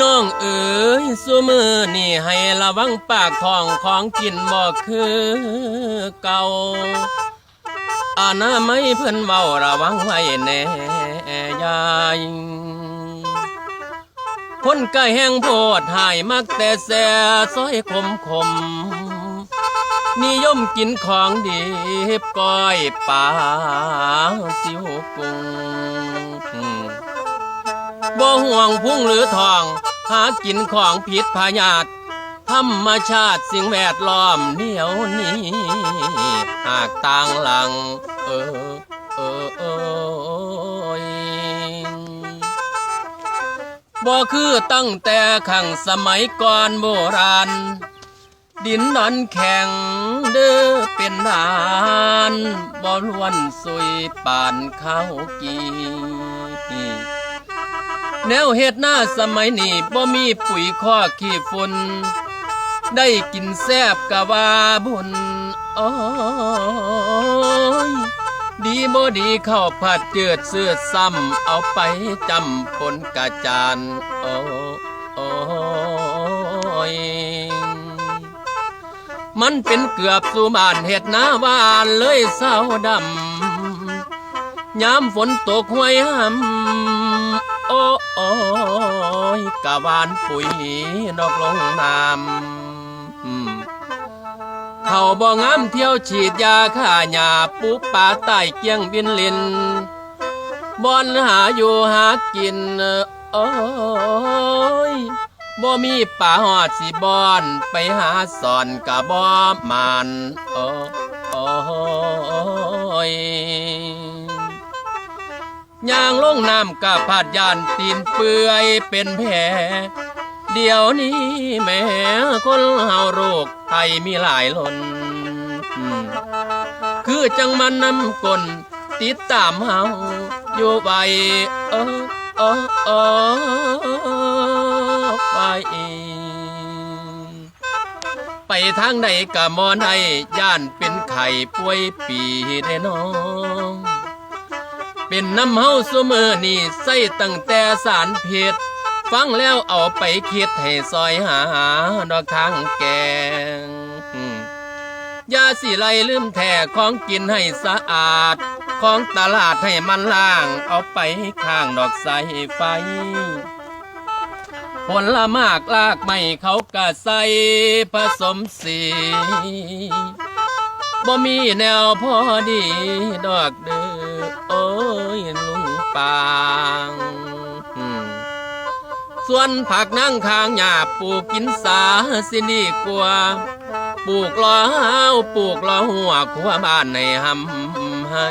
พี่น้องเอ๋ยสุมือนี่ให้ระวังปากท้องของกินบ่คือเก่าอานาไม่เพิ่นเว้าระวังไว้แน่ยายคนไกะแห้งโพดหายมักแต่แสซอยขมขมนิยมกินของดีบก้อยปลาสิวกุ้งบ่ห่วงพุ่งหรือทอง หากินของผิดพยาธธรรมชาติสิ่งแวดล้อมเดียวนี้หากต่างหลัง เออเออเอยบ่คือตั้งแต่ขังสมัยก่อนโบราณ ดินนอนแข็งเด้อเป็นนานบ่ล้วนสุยป่านข้าวกี แนวเฮ็ดหน้าสมัยนี้บ่มีปุ๋ยข้อขี้ฝุ่นได้กินแซบกะว่าบุญโอ้ยดีบ่ดีเข้าผัดเจือดเสื้อซ้ำเอาไปจำปนกะจานโอ้อยมันเป็นเกือบสู่บ้านเฮ็ดหน้าวานเลยเศร้าดำยามฝนตกห้วยหำ ยกะวานปุ๋ยดอกลงน้ำเขาบ่งามเที่ยวฉีดยาฆ่าหญ้าปูป่าใต้เกียงบินลินบอนหาอยู่หากินโอ้ยบ่มีป่าหอดสิบอนไปหาสอนกะบ่มานโอ้โอ้ย ย่างลงน้ำกับผาดยานตีนเปื่อยเป็นแผลเดี๋ยวนี้แม่คนเฮาโรคไทยมีหลายล้นคือจังมันนำกลติดตามเฮาอยู่ไปเออเออเออไปไปทางใดกะมอนให้ย่านเป็นไข่ป่วยปีได้น้อง เป็นน้ำเฮาเสมอนี่ใส่ตั้งแต่สารเพชรฟังแล้วเอาไปคิดให้ซอยหาดอกทางแกงยาสีไลลืมแท่ของกินให้สะอาด ของตลาดให้มันล่าง เอาไปข้างดอกใสไฟผลละมากลากไม่เขากะใส่ผสมสีบ่มีแนวพอดีดอกเด้อโอ้ยลุง ปางส่วนผักนั่งข้างหญ้าปลูกกินสาสิดีกว่าปลูกล้อหาวปลูกล้อหัวขัวบ้านในหำให้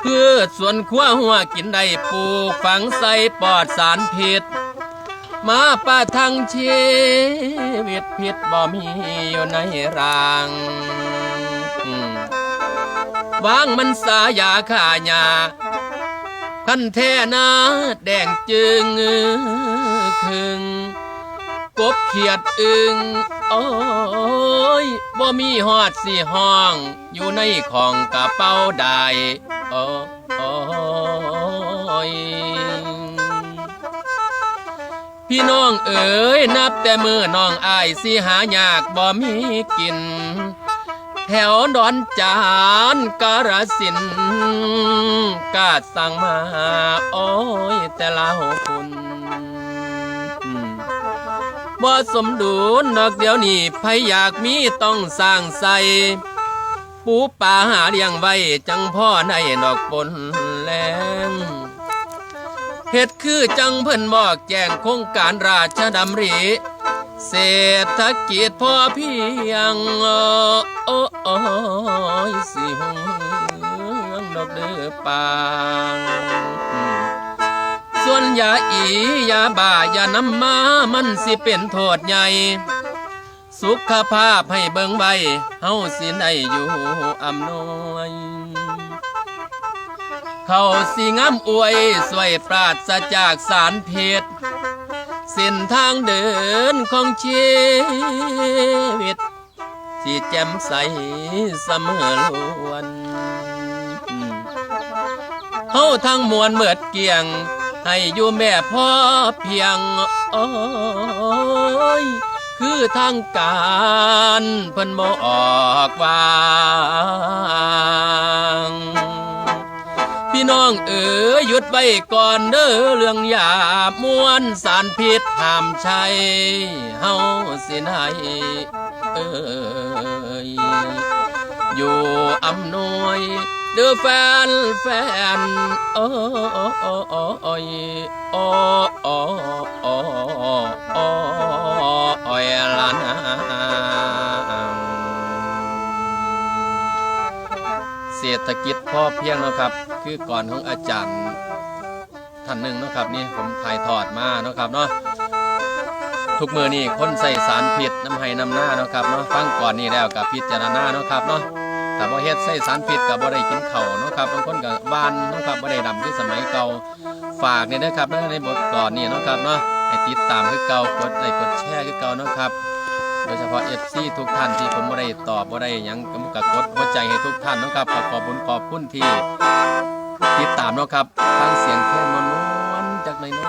เพื่อส่วนขัวหัวกินได้ปลูกฝังใส่ปอดสารพิษ มาป้าทังชีวิตผิดบ่มีอยู่ในราง วางมันสายาขายาพันแท่นาแดงจึงคึงกบเขียดอึงโอ้ยบ่มีหอดสีห้อง อยู่ในของกระเป๋าได้โอ้โอ้ยพี่น้องเอ๋ยนับแต่มือน้องอายสิหายากบ่มีกิน แถวดอนจานกาฬสินกาดสั่งมา โอ้ย แต่ละหคุณบ่สมดุลดอกเดี๋ยวนี้ใครอยากมีต้องสร้างใส่ปูป่าหาเลี้ยงไว้ จังพ่อในดอกปนแรงเฮ็ดคือจังเพิ่นบอกแจ้งโครงการราชดำริ เศรษฐกิจพอเพียงโอ้โอ้ยสิหงดอกเดือปางส่วนยาอียาบ้ายานำมามันสิเป็นโทษใหญ่ สุขภาพให้เบิ่งไว้เฮาสิได้อยู่อำนวยเขาสีงามอวยสวยปราศจากสารพิษ เส้นทางเดินของชีวิตที่แจ่มใสเสมอล้วนเฮาทั้งมวลเมิดเกียง ให้อยู่แม่พ่อเพียงโอ้ยคือทางการเพิ่นบ่ออกวาง พี่น้องเอ๋ยหยุดไว้ก่อนเด้อเรื่องยามวนสารพิษห้ามใช้เฮาสินให้เอ้ยอยู่อำนวยเด้อแฟนแฟนโอ้โอ้โอ้โอ้โอ้ยโอ้ ฐกิจพอเพียงนะครับ คือก่อนของอาจารย์ท่านหนึ่งนะครับนี่ผมถ่ายทอดมานะครับเนาะทุกมือนี่คนใส่สารพิษน้ำไห้น้ำหน้านะครับเนาะฟังก่อนนี่แล้วกับพิจารณาเนาะครับเนาะถ้าบ่เฮ็ดใส่สารพิษกับบ่ได้กินเข้าเนาะครับบางคนกับบ้านเนาะครับบ่ได้ดำคือสมัยเก่าฝากเนี่ยนะครับในบทก่อนนี่เนาะครับเนาะให้ติดตามคือเก่ากดไลค์กดแชร์คือเก่าเนาะครับ โดยเฉพาะเอฟซีทุกท่านที่ผมบ่ได้ตอบบ่ได้ยังกำกกดหัวใจให้ทุกท่านนะครับขอขอบคุณขอบคุณที่ติดตามนะครับฟังเสียงแค่มวนๆจากน้